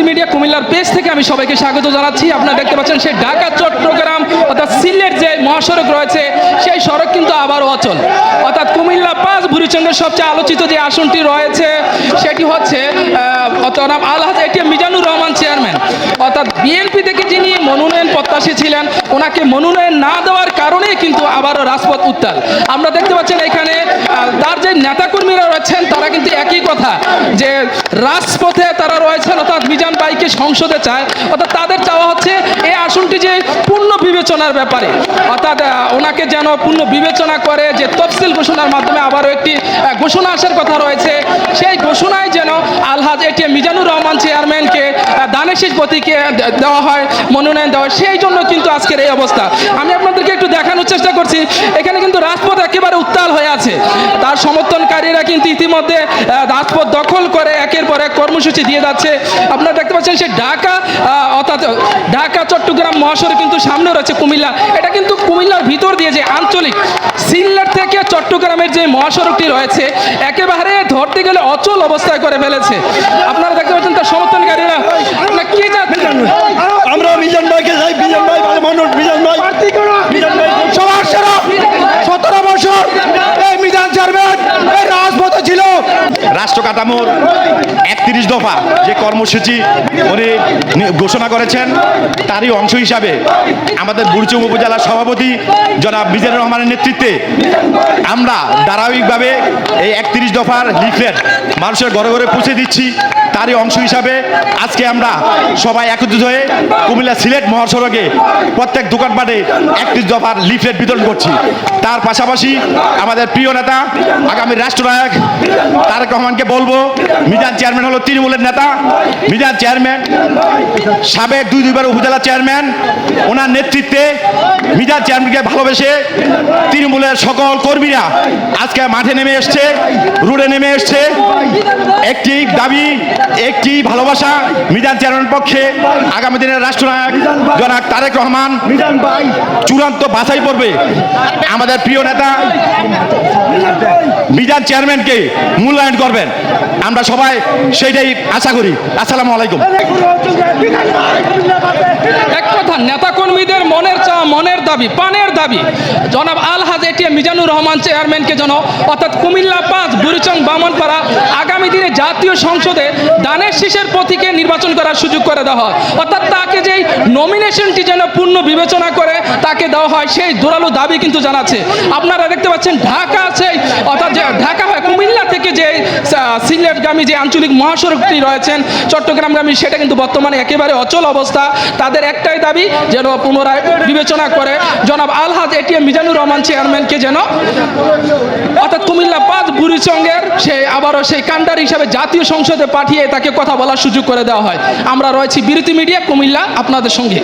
বিরতি মিডিয়া কুমিল্লার পেজ থেকে আমি সবাইকে স্বাগত জানাচ্ছি। আপনারা দেখতে পাচ্ছেন সেই ঢাকা চট্টগ্রাম অর্থাৎ সিলেট যে মহাসড়ক রয়েছে সেই সড়ক কিন্তু আবারও অচল। অর্থাৎ কুমিল্লা পাঁচ বুড়িচন্দ্রের সবচেয়ে আলোচিত যে আসনটি রয়েছে সেটি হচ্ছে আহ, অর্থাৎ নাম আলহাজ এটিএম মিজানুর রহমান চেয়ারম্যান। অর্থাৎ বিএনপি থেকে যিনি মনোনয়ন প্রত্যাশী ছিলেন ওনাকে মনোনয়ন না দেওয়ার কারণেই কিন্তু আবারও রাজপথ উত্তাল। আমরা দেখতে পাচ্ছেন এখানে তার যে নেতাকর্মীরা রয়েছেন তারা কিন্তু একই কথা যে রাজপথে তারা রয়েছেন অর্থাৎ মিজান ভাইকে সংসদে চায়, অর্থাৎ তাদের চাওয়া হচ্ছে এই আসনটি যে পূর্ণ বিবেচনার ব্যাপারে। অর্থাৎ ওনাকে যেন পূর্ণ বিবেচনা করে যে তফসিল ঘোষণার মাধ্যমে আবারও একটি ঘোষণা আসার কথা রয়েছে। সেই ঘোষণায় যেন আলহাজ এটি মিজানুর রহমান চেয়ারম্যানকে দানেশিস প্রতীকে দেওয়া হয়, মনোনয়ন দেওয়া হয়, সেই জন্য কিন্তু আজকের এই অবস্থা। আমি আপনাদেরকে একটু দেখানোর চেষ্টা করছি। এখানে কিন্তু রাজপথ একেবারে উত্তাল হয়ে আছে। তার সমর্থনকারীরা কিন্তু ইতিমধ্যে রাজপথ দখল করে একের পর এক কর্মসূচি দিয়ে যাচ্ছে। আপনারা দেখতে পাচ্ছেন সে ঢাকা অর্থাৎ ঢাকা, চট্টগ্রাম মহাসড়ক কিন্তু সামনে রয়েছে কুমিল্লা। এটা কিন্তু কুমিল্লার ভিতর দিয়ে যে আঞ্চলিক সিলেট থেকে চট্টগ্রামের যে মহাসড়কটি রয়েছে, একেবারে ধরতে গেলে অচল অবস্থায় করে ফেলেছে। আপনারা দেখতে পাচ্ছেন তার সমর্থনকারীরা আপনারা কি যাচ্ছেন আমরা মিজান ভাইকে চাই মিজান ভাই ভালো মানুষ মিজান ভাই মিজান ভাই সবার সেরা সতেরো বছর এই মিজান চেয়ারম্যান এই রাজপথে ছিল রাষ্ট্র কাঠামোর একত্রিশ দফা যে কর্মসূচি উনি ঘোষণা করেছেন, তারই অংশ হিসাবে আমাদের বুড়চুম উপজেলার সভাপতি জনাব মিজানুর রহমানের নেতৃত্বে আমরা ধারাবাহিকভাবে এই একত্রিশ দফার লিফলেট মানুষের ঘরে ঘরে পৌঁছে দিচ্ছি। তারই অংশ হিসাবে আজকে আমরা সবাই একত্রিত হয়ে কুমিল্লা সিলেট মহাসড়কে প্রত্যেক দোকানপাটে একত্রিশ দফার লিফলেট বিতরণ করছি। তার পাশাপাশি আমাদের প্রিয় নেতা, আগামী রাষ্ট্রনায়ক তারেক রহমানকে বলব, মিজান চেয়ারম্যান হলো তৃণমূলের নেতা। মিজান চেয়ারম্যান, সাবেক দুই দুইবার উপজেলা চেয়ারম্যান, ওনার নেতৃত্বে মিজান চেয়ারম্যানকে ভালোবেসে তৃণমূলের সকল কর্মীরা আজকে মাঠে নেমে এসছে, রোডে নেমে এসছে। একটি দাবি, একটি ভালোবাসা মিজান চেয়ারম্যান পক্ষে আগামী দিনের রাষ্ট্রনায়ক জনাক তারেক রহমান চূড়ান্ত বাছাই পড়বে আমাদের প্রিয় নেতা মিজান চেয়ারম্যানকে মূল্যায়ন করবেন। আমরা সবাই সেইটাই আশা করি। আসসালামু আলাইকুম এক কথা নেতাকর্মীদের মনের দাবি, পানের দাবি। জনাব আলহাজ এটিএম মিজানুর রহমান চেয়ারম্যানকে যেন অর্থাৎ কুমিল্লা পাঁচ, বুড়িচং, বামনপাড়া আগামী দিনে জাতীয় সংসদে দানের শীষের প্রতীকে নির্বাচন করার সুযোগ করে দেওয়া হয়। অর্থাৎ তাকে যেই নমিনেশনটি যেন পূর্ণ বিবেচনা করে তাকে দেওয়া হয়, সেই জোরালো দাবি কিন্তু জানাচ্ছে। আপনারা দেখতে পাচ্ছেন ঢাকা সেই অর্থাৎ ঢাকা হয়, কুমিল্লা থেকে যে সিলেটগামী যে আঞ্চলিক মহাসড়কটি রয়েছেন, চট্টগ্রামগামী, সেটা কিন্তু বর্তমানে একেবারে অচল অবস্থা। তাদের একটাই দাবি, যেন পুনরায় বিবেচনা করে, জনাব আলহাজ এটিএম মিজানুর রহমান চেয়ারম্যানকে যেন অর্থাৎ কুমিল্লা পাঁচ বুড়িচঙ্গের সে আবারও সেই কান্ডার হিসাবে জাতীয় সংসদে পাঠিয়ে তাকে কথা বলার সুযোগ করে দেওয়া হয়। আমরা রয়েছি বিরতি মিডিয়া, কুমিল্লা, আপনাদের সঙ্গে।